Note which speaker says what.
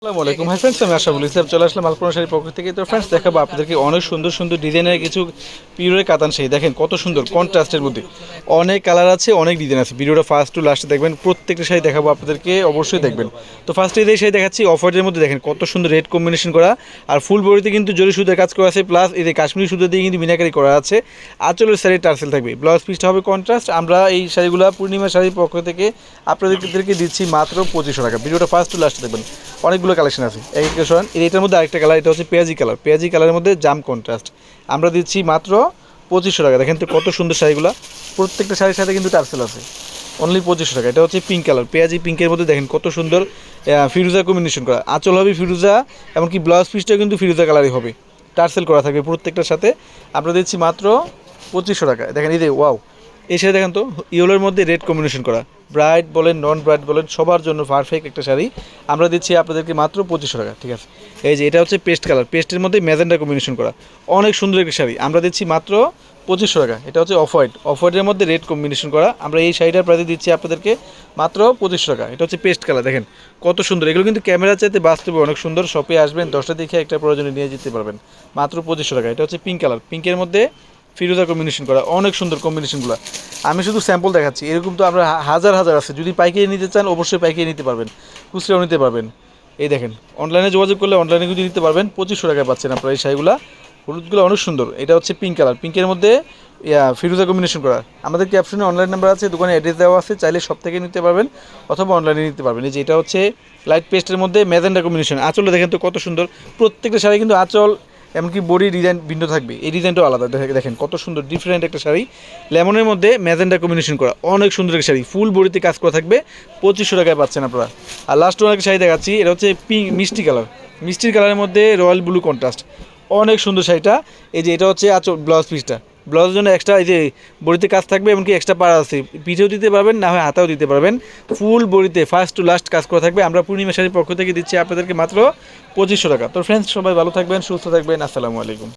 Speaker 1: আসসালামু আলাইকুম। Hi friends আমি আশাফুল ইসলাম। চলে আসলাম আলপনা শাড়ির পক্ষ থেকে। তো ফ্রেন্ডস দেখাবো আপনাদেরকে অনেক সুন্দর সুন্দর ডিজাইনের কিছু পিওরের কাতান শাড়ি। দেখেন কত সুন্দর কন্ট্রাস্টের মধ্যে। অনেক কালার আছে, অনেক ডিজাইন আছে। ভিডিওটা ফার্স্ট টু লাস্টে দেখবেন। প্রত্যেকটা শাড়ি দেখাবো আপনাদেরকে, অবশ্যই দেখবেন। তো ফার্স্টে এই শাড়ি দেখাচ্ছি অফারের মধ্যে দেখেন কত সুন্দর রেড কম্বিনেশন করা। আর ফুল বডিতে কিন্তু জরি সুদের কাজ করা আছে। প্লাস যে কাশ্মীরি সুতো দিয়ে কিন্তু মিনাকারি করা আছে। আঁচলের শাড়ি টার্সেল থাকবে। ব্লাউজ পিসটা হবে কন্ট্রাস্ট আমরা এই শাড়িগুলো পূর্ণিমা শাড়ির পক্ষ থেকে আপনাদেরকে দিচ্ছি মাত্র পঁচিশশো টাকা। ভিডিওটা ফার্স্ট টু লাস্টে দেখবেন। অনেকগুলো কালেকশন আছে। এক শোনেন এটার মধ্যে আরেকটা কালার এটা হচ্ছে পেঁয়াজি কালার পেঁয়াজি কালারের মধ্যে জাম কন্ট্রাস্ট আমরা দিচ্ছি মাত্র পঁচিশশো টাকা। দেখেন তো কত সুন্দর শাড়িগুলো। প্রত্যেকটা শাড়ির সাথে কিন্তু টার্সেল আছে। অনলি পঁচিশশো টাকা। এটা হচ্ছে পিঙ্ক কালার পেঁয়াজি পিঙ্কের মধ্যে দেখেন কত সুন্দর ফিরোজা কম্বিনেশন করা। আঁচল হবে ফিরুজা, এমনকি ব্লাউজ পিসটাও কিন্তু ফিরুজা কালারই হবে। টার্সেল করা থাকবে প্রত্যেকটার সাথে। আমরা দিচ্ছি মাত্র পঁচিশশো টাকা দেখেন এই যে ওয়াও এই শাড়ি দেখেন তো, ইয়েলোর মধ্যে রেড কম্বিনেশন করা। ব্রাইট বলেন নন ব্রাইট বলেন, সবার জন্য পারফেক্ট একটা শাড়ি। আমরা দিচ্ছি আপনাদেরকে মাত্র পঁচিশশো টাকা, ঠিক আছে? এই যে, এটা হচ্ছে পেস্ট কালার পেস্টের মধ্যে ম্যাজেন্ডা কম্বিনেশন করা। অনেক সুন্দর একটা শাড়ি। আমরা দিচ্ছি মাত্র পঁচিশশো টাকা। এটা হচ্ছে অফ হোয়াইট অফ হোয়াইটের মধ্যে রেড কম্বিনেশন করা। আমরা এই শাড়িটার প্রাইস দিচ্ছি আপনাদেরকে মাত্র পঁচিশশো টাকা। এটা হচ্ছে পেস্ট কালার দেখেন। কত সুন্দর। এগুলো কিন্তু ক্যামেরা চাইতে বাস্তবে অনেক সুন্দর। শপে আসবেন, দশটা দেখে একটা প্রয়োজনে নিয়ে যেতে পারবেন। মাত্র পঁচিশশো টাকা। এটা হচ্ছে পিঙ্ক কালার পিঙ্কের মধ্যে ফিরোজা কম্বিনেশন করা, অনেক সুন্দর কম্বিনেশনগুলো আমি শুধু স্যাম্পল দেখাচ্ছি, এরকম তো আমরা হাজার হাজার আছে। যদি পাইকারি নিতে চান, অবশ্যই পাইকারি নিতে পারবেন। খুচরাও নিতে পারবেন। এই দেখেন অনলাইনে যোগাযোগ করলে অনলাইনে কিন্তু নিতে পারবেন। পঁচিশশো টাকায় পাচ্ছেন আপনারা এই শাড়িগুলো। হলুদগুলো অনেক সুন্দর। এটা হচ্ছে পিঙ্ক কালার পিঙ্কের মধ্যে ফিরোজা কম্বিনেশন করা। আমাদের ক্যাপশনে অনলাইন নাম্বার আছে, দোকানে অ্যাড্রেস দেওয়া আছে। চাইলে সব থেকে নিতে পারবেন, অথবা অনলাইনে নিতে পারবেন। এই যে এটা হচ্ছে লাইট পেস্টের মধ্যে ম্যাজেন্ডা কম্বিনেশন আঁচলে দেখেন তো কত সুন্দর। প্রত্যেকটা শাড়ি কিন্তু আঁচল এমনকি বডি ডিজাইন ভিন্ন থাকবে। এই ডিজাইনটাও আলাদা। দেখে- দেখেন, কত সুন্দর ডিফারেন্ট একটা শাড়ি। লেমনের মধ্যে ম্যাজেন্ডা কম্বিনেশন করা। অনেক সুন্দর একটা শাড়ি। ফুল বডিতে কাজ করা থাকবে। পঁচিশশো টাকায় পাচ্ছেন আপনারা। আর লাস্ট অনেক শাড়ি দেখাচ্ছি। এটা হচ্ছে পিঙ্ক মিষ্টি কালার। মিষ্টির কালারের মধ্যে রয়্যাল ব্লু কন্ট্রাস্ট অনেক সুন্দর শাড়িটা। এই যে এটা হচ্ছে আচল ব্লাউজ পিসটা ব্লাউজের জন্য এক্সট্রা এই যে বডিতে কাজ থাকবে এমনকি এক্সট্রা পাড়া আছে। পিঠেও দিতে পারবেন, না হয় হাতাও দিতে পারবেন। ফুল বডিতে ফার্স্ট টু লাস্ট কাজ করা থাকবে। আমরা পূর্ণিমা শাড়ির পক্ষ থেকে দিচ্ছি আপনাদেরকে মাত্র পঁচিশশো টাকা। তো ফ্রেন্ডস সবাই ভালো থাকবেন, সুস্থ থাকবেন। আসসালামু আলাইকুম।